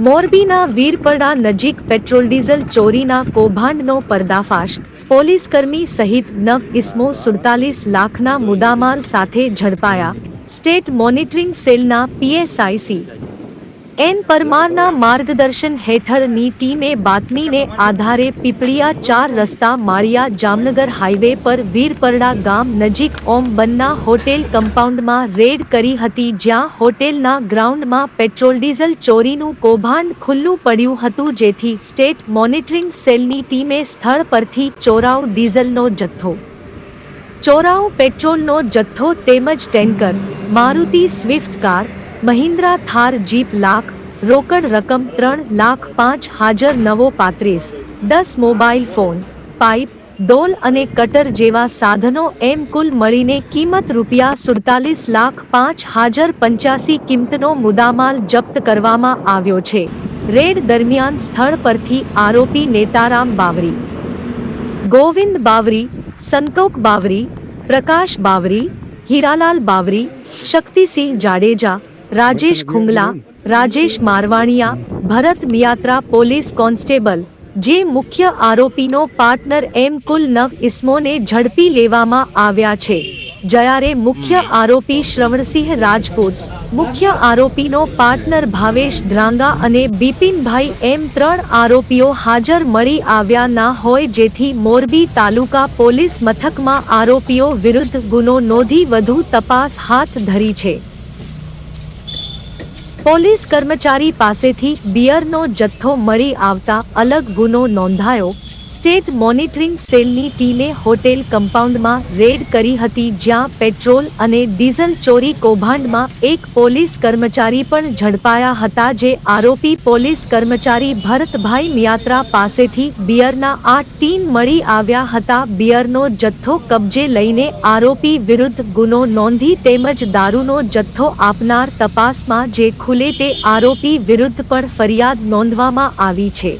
મોરબીના વીરપડા નજીક petrol diesel ચોરીના કૌભાંડનો પર્દાફાશ. પોલીસકર્મી સહિત નવ ઇસમો સુડતાલીસ લાખના મુદ્દામાલ સાથે ઝડપાયા. સ્ટેટ મોનિટરિંગ સેલના પીએસઆઈસી એન પરમારના માર્ગદર્શન હેઠળની ટીમે બાતમીને આધારે પીપળિયા ચાર રસ્તા માળિયા જામનગર હાઈવે પર વીરપરડા ગામ નજીક ઓમ બન્ના હોટેલ કમ્પાઉન્ડમાં રેડ કરી હતી, જ્યાં હોટેલના ગ્રાઉન્ડમાં પેટ્રોલ ડીઝલ ચોરીનું કૌભાંડ ખુલ્લું પડ્યું હતું, જેથી સ્ટેટ મોનિટરિંગ સેલની ટીમે સ્થળ પરથી ચોરાવ ડીઝલનો જથ્થો. ચોરાઉ પેટ્રોલનો જથ્થો તેમજ tanker, Maruti Swift car Mahindra Thar jeep lakh, રોકડ રકમ ત્રણ લાખ પાંચ હાજર નવો પાંત્રીસ, દસ મોબાઈલ ફોન, પાઇપ, ડોલ અને કટર જેવા સાધનો એમ કુલ મળીને કિંમત રૂપિયા સુડતાલીસ લાખ પાંચ હાજર પંચ્યાસી કિંમતનો મુદ્દામાલ જપ્ત કરવામાં આવ્યો છે. રેડ દરમિયાન સ્થળ પરથી આરોપી નેતારામ બાવરી, ગોવિંદ બાવરી, સંતોક બાવરી, પ્રકાશ બાવરી, હીરાલાલ બાવરી, શક્તિસિંહ જાડેજા રાજેશ ખુંગલા રાજેશ મારવાણિયા ભરત મિયાત્રા પોલીસ કોન્સ્ટેબલ જે મુખ્ય આરોપીનો પાર્ટનર એમ કુલ નવ ઇસમોને ઝડપી લેવામાં આવ્યા છે જ્યારે મુખ્ય આરોપી શ્રવણસિંહ રાજપૂત મુખ્ય આરોપીનો પાર્ટનર ભાવેશ ધ્રાંગા અને બિપિનભાઈ એમ ત્રણ આરોપીઓ હાજર મળી આવ્યા ના હોય જેથી મોરબી તાલુકા પોલીસ મથકમાં આરોપીઓ વિરુદ્ધ ગુનો નોંધી વધુ તપાસ હાથ ધરી છે પોલીસ કર્મચારી પાસેથી બિયરનો જથ્થો મળી આવતા અલગ ગુનો નોંધાયો સ્ટેટ મોનિટરિંગ સેલની ટીમે હોટેલ કમ્પાઉન્ડમાં રેડ કરી હતી જ્યાં પેટ્રોલ અને ડીઝલ ચોરી કૌભાંડમાં એક પોલીસ કર્મચારી પણ ઝડપાયા હતા જે આરોપી પોલીસ કર્મચારી ભરતભાઈ મિયાત્રા પાસેથી બિયરના આઠ ટીન મળી આવ્યા હતા. બિયરનો જથ્થો કબજે લઈને આરોપી વિરુદ્ધ ગુનો નોંધી તેમજ દારૂનો જથ્થો આપનાર તપાસમાં જે ખુલે તે આરોપી વિરુદ્ધ પણ ફરિયાદ નોંધવામાં આવી છે.